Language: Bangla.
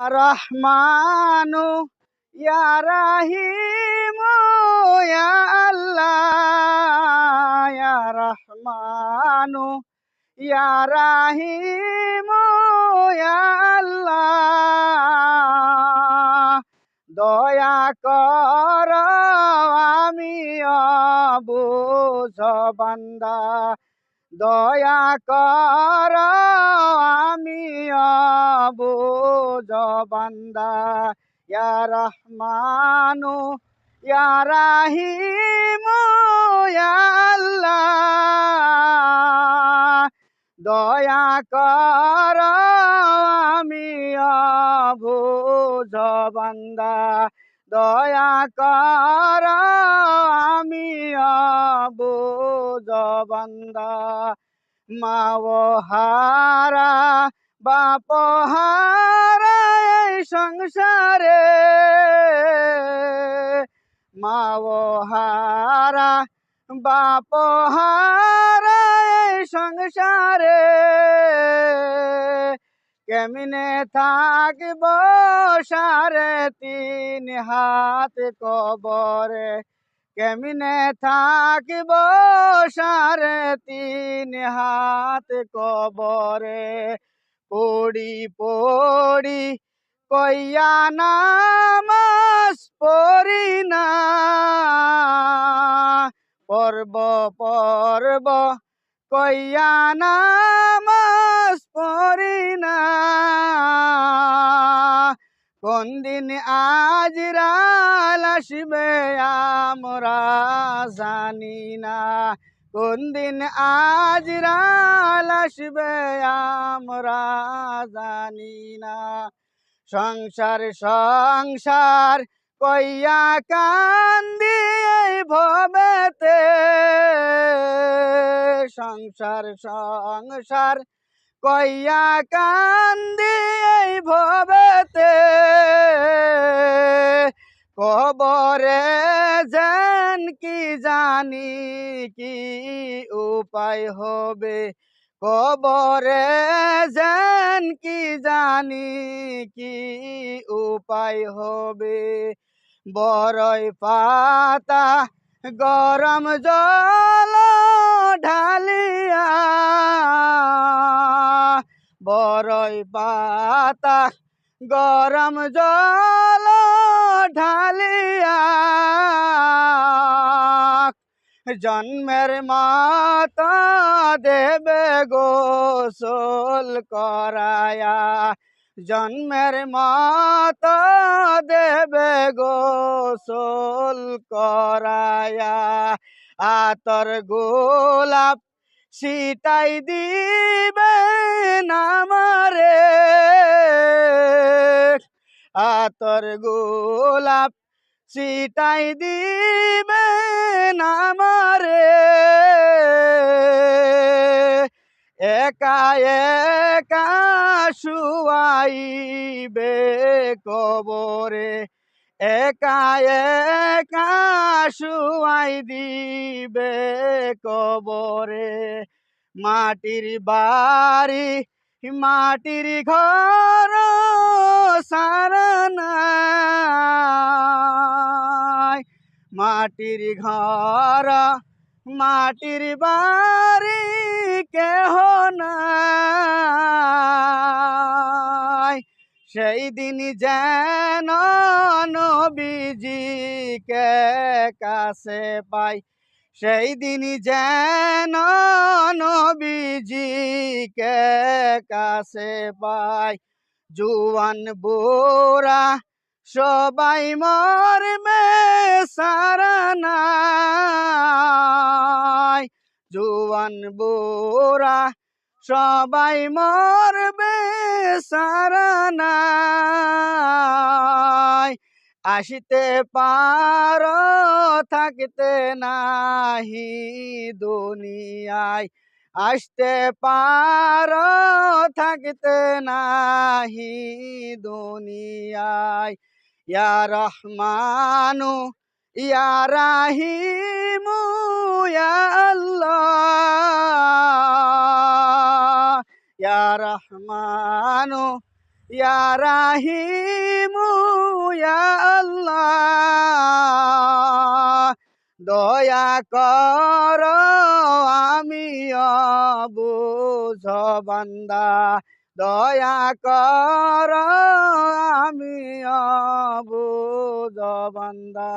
রহমানু, ইয়া রাহিমু, ইয়া আল্লাহ, ইয়া রহমানু, ইয়া রাহিমু, ইয়া আল্লাহ। দয়া কর আমি অবুঝ বান্দা। দয়া কর আমি অবুঝ বান্দা ইয়া রহমানু, ইয়া রাহিমু আল্লাহ। দয়া কর আমি অবুঝ বান্দা দয়া কর আমি অবুঝ বান্দা মাও হারা বাপ হারা এই সংসারে। মাও হারা বাপ হারা এই সংসারে। কেমনে থাকব সারে তিন হাত কবরে? কেমনে থাকিব সারে তিন হাত কবরে? পড়ি পড়ি, কইয়া নামাজ পড়ি না। পর্ব পর্ব কইয়া নামাজ পড়ি না। কোন দিন আজ রাল আসবে আমরা জানি না কোন দিন আজ আসবে আমরা জানি না। সংসার সংসার কইয়া কান্দি ভবেতে। সংসার সংসার কইয়া কান্দি ভবেতে। কবরে যেন কি জানি কি উপায় হবে? কবরে যেন কি জানি কি উপায় হবে? বড়ই পাতা গরম জল ঢালিয়া বড়ই পাতা গরম জল ঢালিয়া জন্মের মাতা দেবে গোসল করায়া। জন্মের মাতা দেবে গোসল করায়া। আতর গোলাপ সিটাই দিবে নামারে। আতর গোলাপ সিটাই দিবে একা একা শুয়াইবে কবরে। একা একা শুয়াই দিবে কবরে। মাটির বাড়ি, মাটির ঘর সারানাই মাটির ঘর, মাটির বাড়ি কেহ নাই। সেই দিন যেন নবীজিকে কাছে পাই। সেই দিন যেন নবীজিকে কাছে পাই। জুয়ান বুড়া সবাই মরবে, সারা জুয়ান বুড়া সবাই মরবে সারা নাই। আসিতে পার, থাকতে নাহি দুনিয়ায়। আসতে পার, থাকতে নাহি দুনিয়ায়। ইয়া রহমানু, ইয়া রাহিমু ইয়া আল্লাহ ইয়া রহমানু ইয়া রাহিমু দয়া কর আমি অবুঝ বান্দা, দয়া কর আমি অবুঝ বান্দা।